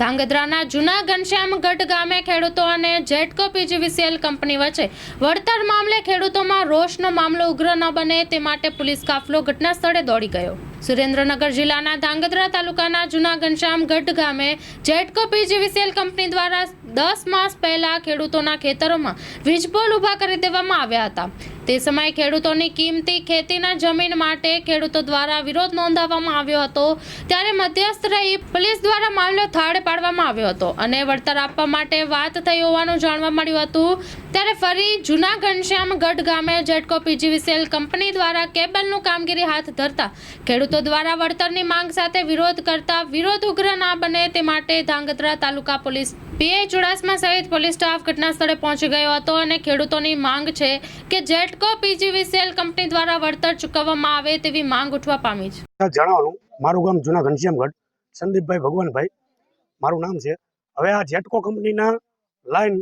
ધાંગધ્રાના જૂના ઘનશ્યામગઢ ગામે ખેડૂતો અને જેટકો પીજીવીસીએલ કંપની વચ્ચે વળતર મામલે ખેડૂતોમાં રોષનો મામલો ઉગ્ર ન બને તે માટે પોલીસ કાફલો ઘટના સ્થળે દોડી ગયો. સુરેન્દ્રનગર જિલ્લાના ધાંગધ્રા તાલુકાના જૂના ઘનશ્યામગઢ ગામે જેટકો પીજીવીસીએલ કંપની દ્વારા દસ માસ પહેલા ખેડૂતોના ખેતરોમાં વીજપોલ ઊભા કરી દેવામાં આવ્યા હતા. તે સમયે ખેડૂતોની કિંમતી ખેતીના જમીન માટે ખેડૂતો દ્વારા વિરોધ નોંધાવવામાં આવ્યો હતો. ત્યારે મધ્યસ્થ રહી પોલીસ દ્વારા મામલો થાળે પાડવામાં આવ્યો હતો અને વળતર આપવા માટે વાત થઈ હોવાનું જાણવા મળ્યું હતું. ત્યારે ફરી જૂના ઘનશ્યામગઢ ગામે જેટકો પીજીવીસીએલ કંપની દ્વારા કેબલનું કામગીરી હાથ ધરતા ખેડૂતો દ્વારા વળતરની માંગ સાથે વિરોધ કરતા વિરોધ ઉગ્ર ના બને તે માટે ધાંગધ્રા તાલુકા પોલીસ પીઆઈ ચુડાસમા સહિત પોલીસ સ્ટાફ ઘટના સ્થળે પહોંચી ગયો હતો અને ખેડૂતોની માંગ છે કે જેટકો પીજીવીસીએલ કંપની દ્વારા વળતર ચૂકવવામાં આવે તેવી માંગ ઉઠવા પામી છે. જણાવવાનું મારું ગામ જૂના ઘનશ્યામગઢ. સંદીપભાઈ ભગવાનભાઈ, મારું નામ છે. હવે આ જેટકો કંપનીના લાઈન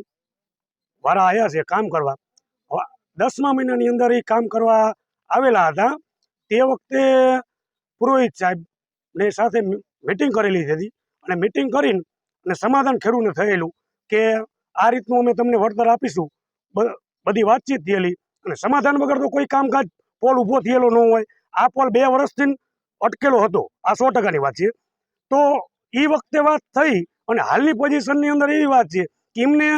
વાળા આવ્યા છે કામ કરવા. દસમા મહિનાની અંદર એ કામ કરવા આવેલા હતા. તે વખતે પુરોહિત સાહેબ ને સાથે મિટિંગ કરેલી હતી. અને મિટિંગ કરીને અને સમાધાન ખેડૂને થયેલું કે આ રીતનું અમે તમને વળતર આપીશું. બધી વાતચીત થયેલી. અને સમાધાન વગર તો કોઈ કામકાજ પોલ ઊભો થયેલો ન હોય. આ પોલ બે વર્ષથી અટકેલો હતો. આ સો ટકાની વાત છે. તો એ વખતે વાત થઈ અને હાલની પોઝિશનની અંદર એવી વાત છે કે એમને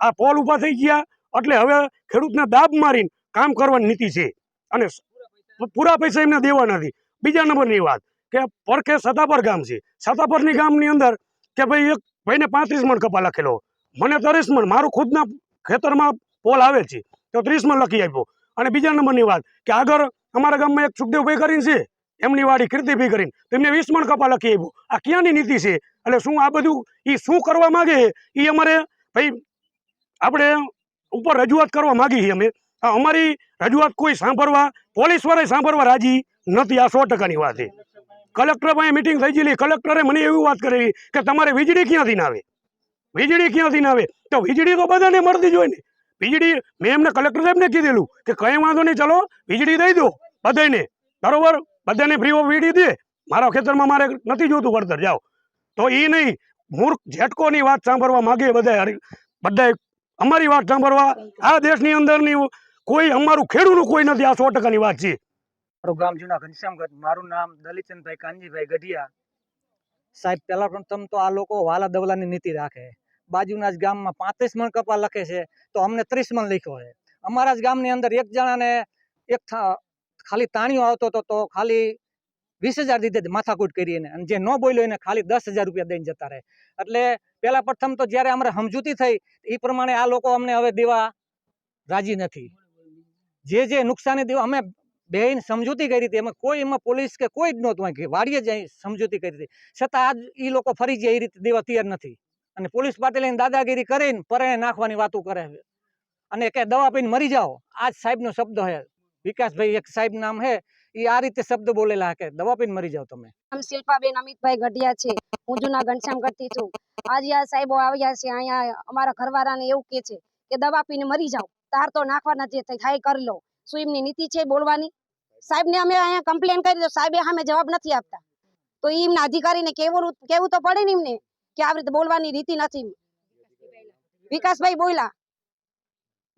આ પોલ ઊભા થઈ ગયા એટલે હવે ખેડૂતને દાબ મારીને કામ કરવાની નીતિ છે. અને પૂરા પૈસા એમને દેવા નથી બીજા નંબરની વાત કે પરખે સતાપર ગામ છે. સતાપરની ગામની અંદર કે ભાઈ એક ભાઈને પાંત્રીસ મણ કપા લખેલો. મને ત્રીસ મણ, મારું ખુદના ખેતરમાં પોલ આવે છે. તો ત્રીસ લખી આપ્યો. અને બીજા નંબરની વાત કે આગળ અમારા ગામમાં એક સુખદેવભાઈ કરીને છે, એમની વાડી કીર્તિભાઈ કરીને તેમને વીસ મણ કપા લખી આપ્યો. આ ક્યાંની નીતિ છે? એટલે શું આ બધું એ શું કરવા માગે? એ અમારે ભાઈ આપણે ઉપર રજૂઆત કરવા માગી છીએ અમે. અમારી રજૂઆત કોઈ સાંભળવા પોલીસવાળાએ સાંભળવા રાજી નથી. આ સો ટકાની વાત છે. કલેક્ટર પાસે મિટિંગ થઈ ગયેલી. કલેક્ટરે મને એવી વાત કરેલી કે તમારે વીજળી ક્યાંથી ના આવે? વીજળી ક્યાંથી ના આવે? તો વીજળી તો બધાને મળતી જ હોય ને. વીજળી મેં એમને કલેક્ટર સાહેબને કીધેલું કે કંઈ વાંધો નહીં, ચલો વીજળી દઈ દો બધાને બરોબર? બધાને ફ્રી ઓફ વીજળી દે. મારા ખેતરમાં મારે નથી જોતું વળતર, જાઓ. તો એ નહીં, મૂર્ખ ઝેટકોની વાત સાંભળવા માગે બધા બધા અમારી વાત સાંભળવા. આ દેશની અંદરની કોઈ અમારું ખેડૂતનું કોઈ નથી, આ સો ટકાની વાત છે. મારું ગામ જૂના ઘનશ્યામગઢ મારું નામ દલિતચંદભાઈ કાનજીભાઈ ગઢિયા. સાહેબ, પહેલા પ્રથમ તો આ લોકો વાલા દવલાની નીતિ રાખે. બાજુના જ ગામમાં પાંત્રીસ મણ કપા લખે છે, તો અમને ત્રીસ મણ લખ્યો છે. અમારા જ ગામની અંદર એક જણાને એક ખાલી તાણિયો આવતો હતો, તો ખાલી વીસ હજાર દીધે માથાકૂટ કરી એને અને જે ન બોલ્યો એને ખાલી દસ હજાર રૂપિયા દઈને જતા રહે. એટલે પહેલાં પ્રથમ તો જ્યારે અમારે સમજૂતી થઈ એ પ્રમાણે આ લોકો અમને હવે દેવા રાજી નથી. જે જે નુકસાની દેવા, અમે બેન સમજૂતી કરી હતી, એમાં કોઈ એમાં પોલીસ કે કોઈ જ નહોતું વાડીએ જ સમજૂતી કરી હતી. છતાં આજ એ લોકો ફરી જાય એ રીતે દેવા તૈયાર નથી. અને પોલીસ પાટીલની દાદાગીરી કરીને પરણે નાખવાની વાતો કરે અને કે દવા પીને મરી જાઓ. આ જ સાહેબનો શબ્દ હે વિકાસભાઈ એક સાહેબ નામ હે એ આ રીતે શબ્દ બોલેલા કે દવા પીને મરી જાઓ તમે. શિલ્પાબેન અમિતભાઈ ગઢિયા છે. હું જૂના ઘનશ્યામગઢથી છું. આજે આ સાહેબો આવ્યા છે. અહીંયા અમારા ઘરવાળાને એવું કે છે કે દવા પીને મરી જાઓ. તાર તો નાખવાના જે થાય કરી લો. શું એમની નીતિ છે બોલવાની? સાહેબને અમે અહીંયા કમ્પ્લેન કરી દો સાહેબે સામે જવાબ નથી આપતા. તો એમના અધિકારીને કેવું કેવું તો પડે ને એમને. કે આવી રીતે બોલવાની રીતિ નથી. વિકાસભાઈ બોલ્યા.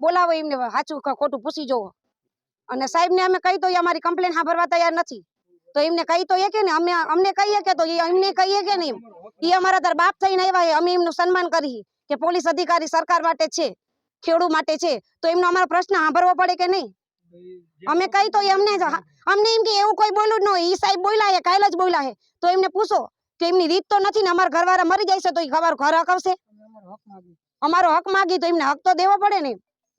બોલાવો એમને સાચું ખોટું પૂછી જોવો. અને સાહેબને અમે કહી તો અમારી કમ્પ્લેન સાંભળવા તૈયાર નથી. તો એમને કહી તો એ કે ને, અમે, અમને કહીએ કે તો એમને કહીએ કે નહીં એ અમારા તાર બાપ થઈને આવ્યા અમે એમનું સન્માન કરી કે પોલીસ અધિકારી સરકાર માટે છે, ખેડૂત માટે છે. તો એમનો અમારો પ્રશ્ન સાંભળવો પડે કે નહીં? અમે કહી તો અમને અમને એમ કે એવું કોઈ બોલ્યું જ ન હોય. એ સાહેબ બોલ્યા હે કાલે જ બોલ્યા હે તો એમને પૂછો. કે એમની રીત તો નથી ને અમારા ઘરવાળા મરી જાય છે તો એ અમારું ઘર હકવશે? અમારો હક માગી તો એમને હક તો દેવો પડે ને.